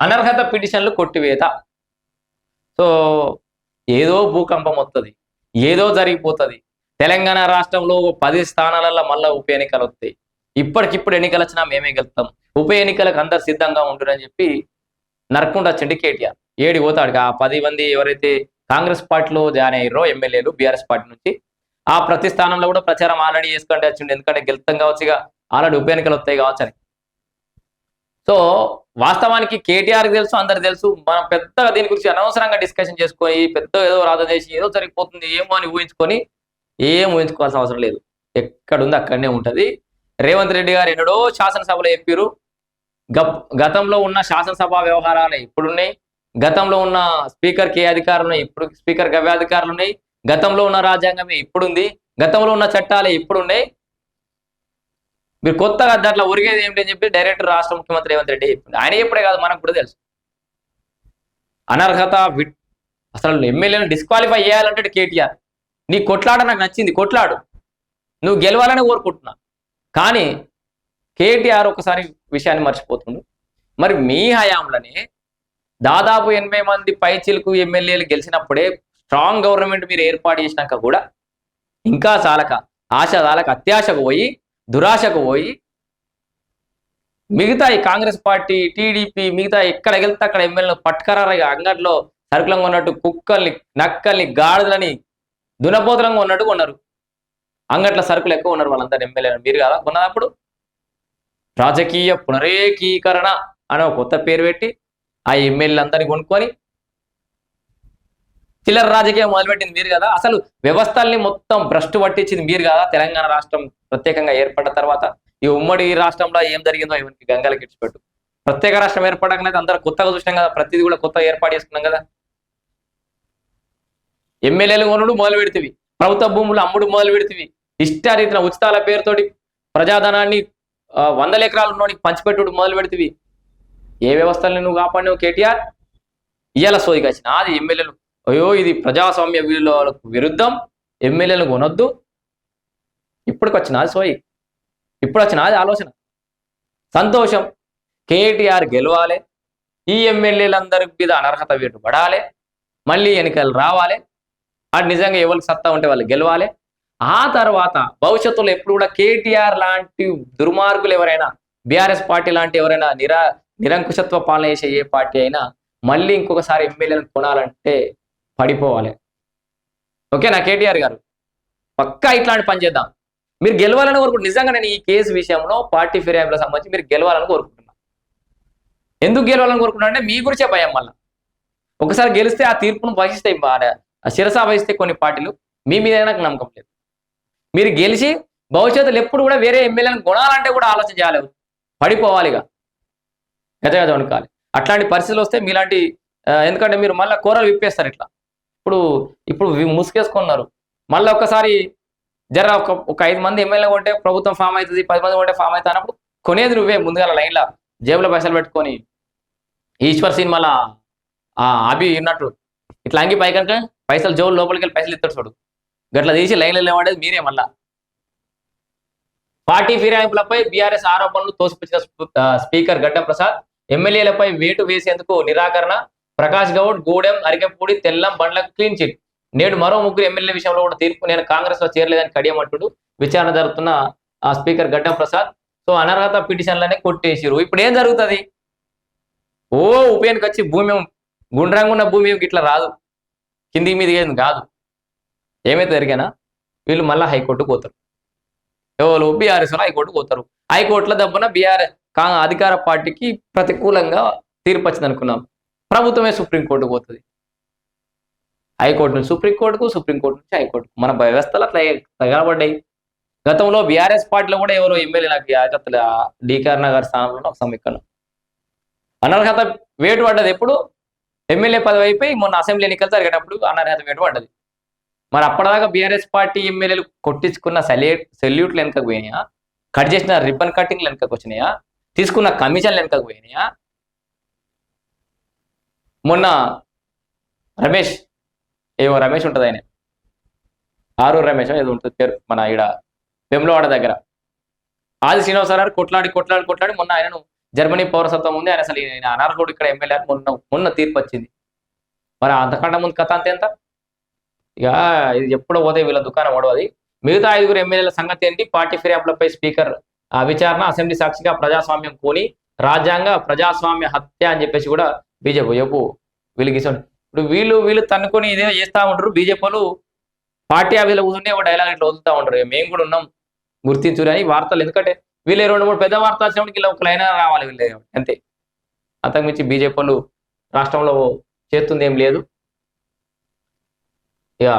అనర్హత పిటిషన్లు కొట్టివేత. సో ఏదో భూకంపం వస్తుంది ఏదో జరిగిపోతుంది. తెలంగాణ రాష్ట్రంలో పది స్థానాలలో మళ్ళా ఉప ఎన్నికలు వస్తాయి ఇప్పటికిప్పుడు ఎన్నికలు వచ్చినా మేమే గెలుస్తాం ఉప ఎన్నికలకు అందరు సిద్ధంగా ఉంటురని చెప్పి నరకుండా వచ్చిండి కేటీఆర్ ఏడి పోతాడు ఆ పది మంది ఎవరైతే కాంగ్రెస్ పార్టీలో జాయిన్ అయ్యారో ఎమ్మెల్యేలు బీఆర్ఎస్ పార్టీ నుంచి ఆ ప్రతి స్థానంలో కూడా ప్రచారం ఆల్రెడీ చేసుకుంటే వచ్చిండు. ఎందుకంటే గెలుస్తాం కావచ్చు ఇక ఆల్రెడీ ఉప ఎన్నికలు వస్తాయి కావచ్చు అని. సో వాస్తవానికి కేటీఆర్ తెలుసు అందరు తెలుసు. మనం పెద్దగా దీని గురించి అనవసరంగా డిస్కషన్ చేసుకొని పెద్ద ఏదో రాధ చేసి ఏదో జరిగిపోతుంది ఏమో అని ఊహించుకొని ఏం ఊహించుకోవాల్సిన అవసరం లేదు. ఎక్కడుంది అక్కడనే ఉంటది. రేవంత్ రెడ్డి గారు ఎన్నడో శాసనసభలో చెప్పారు గతంలో ఉన్న శాసనసభ వ్యవహారాలు ఇప్పుడున్నాయి. గతంలో ఉన్న స్పీకర్ కే అధికారులు ఉన్నాయి ఇప్పుడు స్పీకర్ గవ్య అధికారులు ఉన్నాయి. గతంలో ఉన్న రాజ్యాంగమే ఇప్పుడుంది. గతంలో ఉన్న చట్టాలే ఇప్పుడున్నాయి. మీరు కొత్తగా దాంట్లో ఒరిగేది ఏమిటి అని చెప్పి డైరెక్టర్ రాష్ట్ర ముఖ్యమంత్రి రేవంత్ రెడ్డి చెప్పింది ఆయన ఎప్పుడే కాదు మనకు కూడా తెలుసు. అనర్హత విట్ అసలు ఎమ్మెల్యేను డిస్క్వాలిఫై చేయాలంటే కేటీఆర్? నీ కొట్లాడ నాకు నచ్చింది కొట్లాడు. నువ్వు గెలవాలని కోరుకుంటున్నా. కానీ కేటీఆర్ ఒకసారి విషయాన్ని మర్చిపోతుండు. మరి మీ హయాంలోనే దాదాపు ఎనభై మంది పైచిలకు ఎమ్మెల్యేలు గెలిచినప్పుడే స్ట్రాంగ్ గవర్నమెంట్ మీరు ఏర్పాటు చేసినాక కూడా ఇంకా చాలక ఆశ చాలక అత్యాశకు పోయి దురాశకు పోయి మిగతా ఈ కాంగ్రెస్ పార్టీ టీడీపీ మిగతా ఎక్కడ వెళ్తే అక్కడ ఎమ్మెల్యేలు పట్టుకరారు అంగట్లో సరుకులంగా ఉన్నట్టు కుక్కల్ని నక్కల్ని గాడిదలని దునపోతలంగా ఉన్నట్టు కొన్నారు. అంగట్ల సరుకులు ఎక్కువ ఉన్నారు వాళ్ళందరూ ఎమ్మెల్యేలు. మీరు కదా కొన్నప్పుడు రాజకీయ పునరేకీకరణ అనే ఒక కొత్త పేరు పెట్టి ఆ ఎమ్మెల్యేలందరినీ కొనుక్కొని చిల్లర రాజకీయం మొదలుపెట్టింది మీరు కదా. అసలు వ్యవస్థల్ని మొత్తం భ్రష్టు పట్టించింది మీరు కదా. తెలంగాణ రాష్ట్రం ప్రత్యేకంగా ఏర్పడిన తర్వాత. ఈ ఉమ్మడి రాష్ట్రంలో ఏం జరిగిందో ఇవన్నీ గంగలకి ఇచ్చిపెట్టు ప్రత్యేక రాష్ట్రం ఏర్పడకనైతే అందరూ కొత్తగా చూసినాం కదా. ప్రతిదీ కూడా కొత్తగా ఏర్పాటు చేసుకున్నాం కదా. ఎమ్మెల్యేలు కొనుడు మొదలు పెడితేవి ప్రభుత్వ భూములు అమ్ముడు మొదలు పెడితేవి ఇష్టారీతిన ఉచితాల పేరుతోటి ప్రజాధనాన్ని వందల ఎకరాలు ఉన్నోడికి పంచిపెట్టుడు మొదలు పెడితేవి ఏ వ్యవస్థల్ని నువ్వు కాపాడినావు కేటీఆర్? ఇయ్యాల సోదికి వచ్చిన అది ఎమ్మెల్యేలు అయ్యో ఇది ప్రజాస్వామ్య విలువలకు విరుద్ధం ఎమ్మెల్యేలను కొనొద్దు. ఇప్పటికి వచ్చిన అది సోయి ఇప్పుడు వచ్చిన అది ఆలోచన. సంతోషం. కేటీఆర్ గెలవాలి. ఈ ఎమ్మెల్యేలందరి మీద అనర్హత వేటు పడాలి. మళ్ళీ ఎన్నికలు రావాలి. అది నిజంగా ఎవరికి సత్తా ఉంటే వాళ్ళు గెలవాలి. ఆ తర్వాత భవిష్యత్తులో ఎప్పుడు కూడా కేటీఆర్ లాంటి దుర్మార్గులు ఎవరైనా బీఆర్ఎస్ పార్టీ లాంటి ఎవరైనా నిరా నిరంకుశత్వ పాలన చేసే ఏ పార్టీ అయినా మళ్ళీ ఇంకొకసారి ఎమ్మెల్యేలను కొనాలంటే పడిపోవాలి. ఓకేనా కేటీఆర్ గారు? పక్కా ఇట్లాంటి పని చేద్దాం. మీరు గెలవాలని కోరుకుంటున్నారు. నిజంగా నేను ఈ కేసు విషయంలో పార్టీ ఫిర్యాదులకు సంబంధించి మీరు గెలవాలని కోరుకుంటున్నాను ఎందుకు గెలవాలని కోరుకుంటున్నా అంటే మీ గురించే భయం మళ్ళీ. ఒకసారి గెలిస్తే ఆ తీర్పును వహిస్తాయి బా- ఆ శిరసా వహిస్తే కొన్ని పార్టీలు మీ మీద నాకు నమ్మకం లేదు. మీరు గెలిచి భవిష్యత్తులో ఎప్పుడు కూడా వేరే ఎమ్మెల్యేలను కొనాలంటే కూడా ఆలోచన చేయాలి. పడిపోవాలి ఇక. గజ వణుకాలి. అట్లాంటి పరిస్థితులు వస్తే మీలాంటి ఎందుకంటే మీరు మళ్ళీ కూరలు విప్పేస్తారు ఇట్లా. ఇప్పుడు ఇప్పుడు ముసుకేసుకున్నారు. ముసుగేసుకున్నారు మళ్ళీ ఒక్కసారి జర ఒక ఒక ఐదు మంది ఎమ్మెల్యే ఉంటే ప్రభుత్వం ఫామ్ అవుతుంది పది మంది ఉంటే ఫామ్ అవుతుంది అన్నప్పుడు కొనేది నువ్వే ముందుగా లైన్లో. జేబులో పైసలు పెట్టుకొని ఈశ్వర్ సినిమాల ఆ అభి ఉన్నట్టు. ఇట్లా అంగి పైకనుక పైసలు జోలు లోపలికి వెళ్ళి పైసలు ఇస్తాడు చూడు. గట్ల తీసి లైన్లో లేవాడేది మీరే మళ్ళా. పార్టీ ఫిరాయింపులపై బీఆర్ఎస్ ఆరోపణలు తోసిపుచ్చిన స్పీకర్ గడ్డ ప్రసాద్ ఎమ్మెల్యేలపై వేటు వేసేందుకు నిరాకరణ ప్రకాష్ గౌడ్ గూడెం అరికెపూడి తెల్లం బండ్లకు క్లీన్ చిట్ నేడు మరో ముగ్గురు ఎమ్మెల్యే విషయంలో కూడా తీర్పు నేను కాంగ్రెస్లో చేరలేదని కడియమంటుడు విచారణ జరుగుతున్న ఆ స్పీకర్ గడ్డం ప్రసాద్. సో అనర్హత పిటిషన్లనే కొట్టేసిరు ఇప్పుడు ఏం జరుగుతుంది? ఓ ఉపేనికి వచ్చి భూమి గుండ్రంగా ఉన్న భూమి ఇట్లా రాదు. కింది మీద ఏం కాదు. ఏమైతే జరిగానా? వీళ్ళు మళ్ళీ హైకోర్టుకు పోతారు. ఎవరు? బీఆర్ఎస్ హైకోర్టుకు పోతారు. హైకోర్టులో దబ్బున బీఆర్ఎస్ కా అధికార పార్టీకి ప్రతికూలంగా తీర్పు వచ్చింది అనుకున్నాం ప్రభుత్వమే సుప్రీంకోర్టుకు పోతుంది. హైకోర్టు నుంచి సుప్రీంకోర్టుకు సుప్రీంకోర్టు నుంచి హైకోర్టు మన వ్యవస్థలు అట్లా తగలబడ్డాయి. గతంలో బీఆర్ఎస్ పార్టీలో కూడా ఎవరో ఎమ్మెల్యే నాకు యాకత్తుల డీకర్ నగర్ స్థానంలో ఒక సమీకరణం అనర్హత వేటు పడ్డది ఎప్పుడు? ఎమ్మెల్యే పదవి అయిపోయి మొన్న అసెంబ్లీ ఎన్నికలు జరిగేటప్పుడు అనర్హత వేటు పడ్డది. మరి అప్పటిదాకా బీఆర్ఎస్ పార్టీ ఎమ్మెల్యేలు కొట్టించుకున్న సెల్యూట్ సెల్యూట్లు వెనుకకు పోయినాయా? కట్ చేసిన రిబ్బన్ కటింగ్లు వెనుకకు వచ్చినాయా? తీసుకున్న కమిషన్లు వెనుకకు పోయినాయా? మొన్న రమేష్ ఏమో రమేష్ ఉంటుంది ఆయన. ఆరు రమేష్ ఏదో ఉంటుంది పేరు మన ఈడ వెమ్లవాడ దగ్గర. ఆది శ్రీనివాసరావు కొట్లాడి కొట్లాడి కొట్లాడి మొన్న ఆయనను జర్మనీ పౌరసత్వం ఉంది. ఆయన అసలు ఈయన అనర్హుడు ఇక్కడ ఎమ్మెల్యే మొన్న మొన్న తీర్పు వచ్చింది. మరి అంతకంటే ముందు కథ అంతే ఎంత? ఇక ఇది ఎప్పుడో పోతే వీళ్ళ దుకాణం ఓడవది మిగతా ఐదుగురు ఎమ్మెల్యేల సంగతి ఏంటి? పార్టీ ఫిర్యాదులపై స్పీకర్ ఆ విచారణ అసెంబ్లీ సాక్షిగా ప్రజాస్వామ్యం కోని రాజ్యాంగ ప్రజాస్వామ్య హత్య అని చెప్పేసి కూడా బీజేపీ చెప్పు వీళ్ళు గీసండి ఇప్పుడు వీళ్ళు వీళ్ళు తన్నుకొని ఇదే చేస్తా ఉంటారు బీజేపీలు పార్టీ ఆఫీసులో కూర్చుంటే ఒక డైలాగ్ ఇట్లా వదులుతా ఉంటారు మేము కూడా ఉన్నాం. గుర్తించురు అని వార్తలు. ఎందుకంటే వీళ్ళే రెండు మూడు పెద్ద వార్తలు వచ్చినప్పటికి ఇలా ఒక రావాలి వీళ్ళు. అంతే. అంతకుమించి బీజేపీలు రాష్ట్రంలో చేస్తుంది ఏం లేదు.